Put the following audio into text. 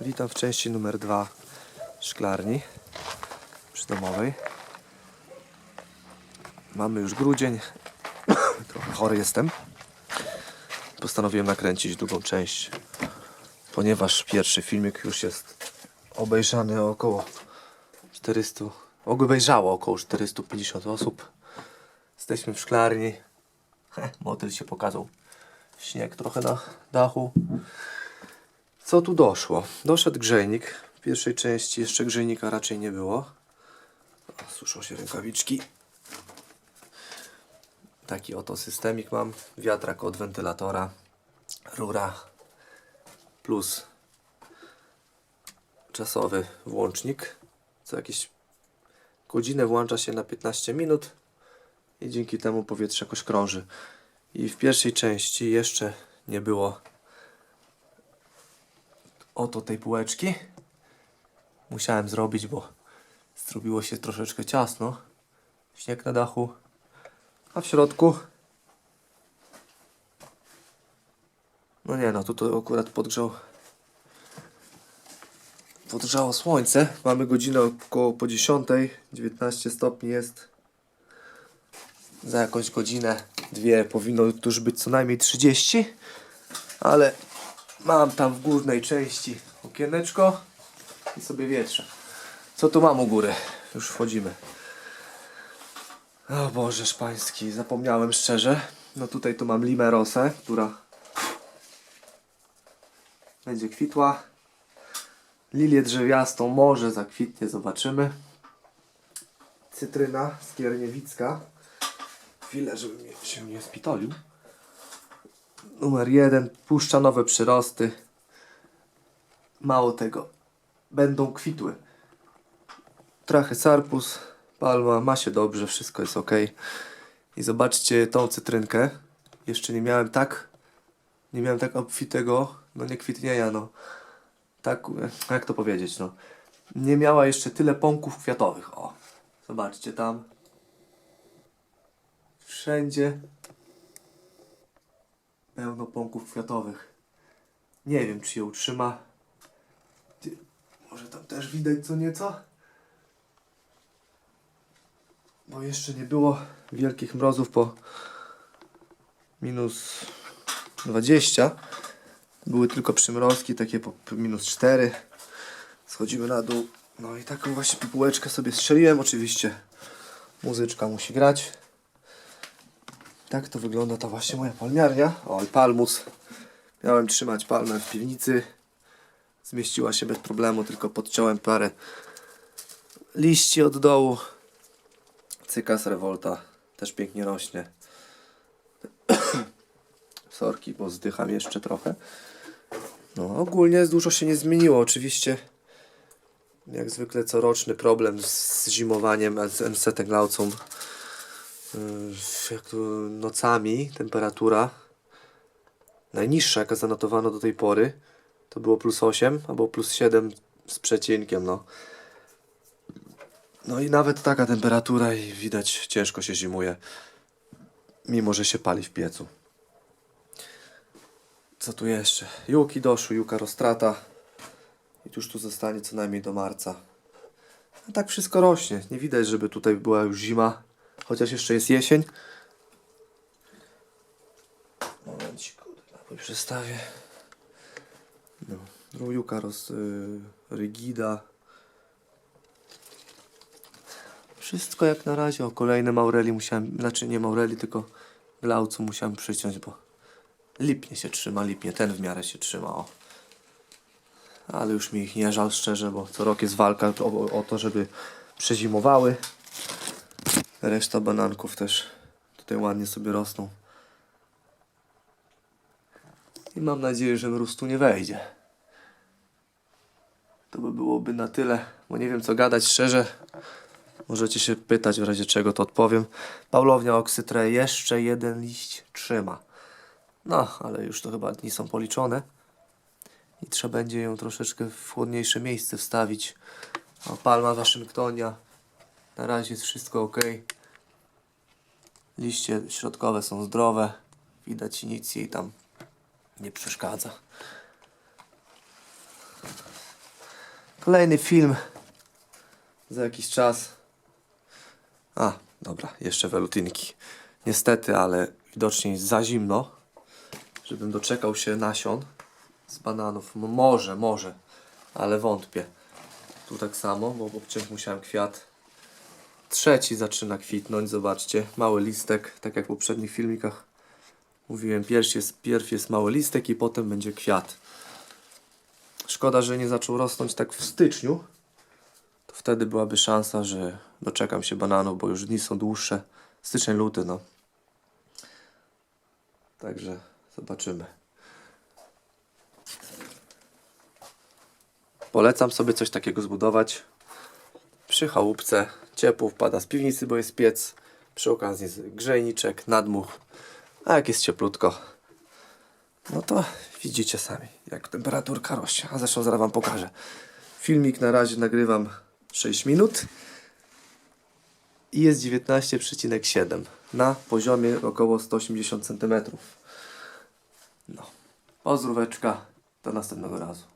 Witam w części numer dwa szklarni przydomowej. Mamy już grudzień. Trochę chory jestem. Postanowiłem nakręcić drugą część, ponieważ pierwszy filmik już jest obejrzany około 400, obejrzało około 450 osób. Jesteśmy w szklarni. Motyl się pokazał. Śnieg trochę na dachu. Co tu doszło? Doszedł grzejnik. W pierwszej części jeszcze grzejnika raczej nie było. O, suszą się rękawiczki. Taki oto systemik mam. Wiatrak od wentylatora. Rura. Plus czasowy włącznik. Co jakieś godzinę włącza się na 15 minut i dzięki temu powietrze jakoś krąży. I w pierwszej części jeszcze nie było oto tej półeczki. Musiałem zrobić, bo zrobiło się troszeczkę ciasno. Śnieg na dachu. A w środku No nie no, tu to akurat podgrzał Podgrzało słońce. Mamy godzinę około po 10. 19 stopni jest. Za jakąś godzinę, dwie powinno już być co najmniej 30. Ale mam tam w górnej części okieneczko i sobie wietrzę. Co tu mam u góry? Już wchodzimy. O Boże Szpański, zapomniałem szczerze. No tutaj tu mam limerosę, która będzie kwitła. Lilię drzewiastą może zakwitnie, zobaczymy. Cytryna skierniewicka. Chwilę, żeby się nie spitolił. Numer jeden. Puszcza nowe przyrosty. Mało tego. Będą kwitły. Trochę sarpus. Palma. Ma się dobrze. Wszystko jest ok. I zobaczcie tą cytrynkę. Jeszcze nie miałem tak... Nie miałem tak obfitego... No nie kwitnienia, no. Tak... Jak to powiedzieć, no. Nie miała jeszcze tyle pąków kwiatowych. O. Zobaczcie tam. Wszędzie pełno pąków kwiatowych. Nie wiem, czy je utrzyma. Ty, może tam też widać co nieco? Bo jeszcze nie było wielkich mrozów po minus 20. Były tylko przymrozki, takie po po minus 4. Schodzimy na dół. No i taką właśnie pipułeczkę sobie strzeliłem. Oczywiście muzyczka musi grać. Tak to wygląda ta właśnie moja palmiarnia. Oj, palmus. Miałem trzymać palmę w piwnicy. Zmieściła się bez problemu, tylko podciąłem parę liści od dołu. Cykas revolta też pięknie rośnie. Sorki, bo zdycham jeszcze trochę. No, ogólnie dużo się nie zmieniło. Oczywiście, jak zwykle, coroczny problem z zimowaniem, z NC glaucą. Jak tu nocami temperatura najniższa jaka zanotowano do tej pory to było plus 8 albo plus 7 z przecinkiem no. No i nawet taka temperatura i widać ciężko się zimuje mimo że się pali w piecu. Co tu jeszcze? Juki doszły, juka roztrata i tuż tu zostanie co najmniej do marca. A tak wszystko rośnie. Nie widać, żeby tutaj była już zima. Chociaż jeszcze jest jesień. Momencik, napój przestawię. No, rujuka roz... Y, rygida. Wszystko jak na razie. O, kolejne maureli musiałem... Znaczy nie maureli, tylko glaucu musiałem przyciąć, bo lipnie się trzyma, lipnie. Ten w miarę się trzyma, o. Ale już mi ich nie żal szczerze, bo co rok jest walka o, o to, żeby przezimowały. Reszta bananków też tutaj ładnie sobie rosną. I mam nadzieję, że mróz tu nie wejdzie. To by byłoby na tyle, bo nie wiem co gadać szczerze. Możecie się pytać, w razie czego to odpowiem. Paulownia oksytre jeszcze jeden liść trzyma. No, ale już to chyba dni są policzone. I trzeba będzie ją troszeczkę w chłodniejsze miejsce wstawić. O, palma Waszyngtonia. Na razie jest wszystko ok. Liście środkowe są zdrowe. Widać nic jej tam nie przeszkadza. Kolejny film za jakiś czas. A, dobra, jeszcze welutynki. Niestety, ale widocznie jest za zimno, żebym doczekał się nasion z bananów. Może, może, ale wątpię. Tu tak samo, bo obciąć musiałem kwiat. Trzeci zaczyna kwitnąć, zobaczcie. Mały listek, tak jak w poprzednich filmikach. Mówiłem, pierw jest, pierw jest mały listek i potem będzie kwiat. Szkoda, że nie zaczął rosnąć tak w styczniu. To wtedy byłaby szansa, że doczekam się bananów, bo już dni są dłuższe. Styczeń, luty, no. Także zobaczymy. Polecam sobie coś takiego zbudować przy chałupce. Ciepło wpada z piwnicy, bo jest piec. Przy okazji jest grzejniczek, nadmuch. A jak jest cieplutko, no to widzicie sami, jak temperaturka rośnie. A zresztą zaraz Wam pokażę. Filmik na razie nagrywam 6 minut i jest 19,7 na poziomie około 180 cm. No, pozdróweczka, do następnego razu.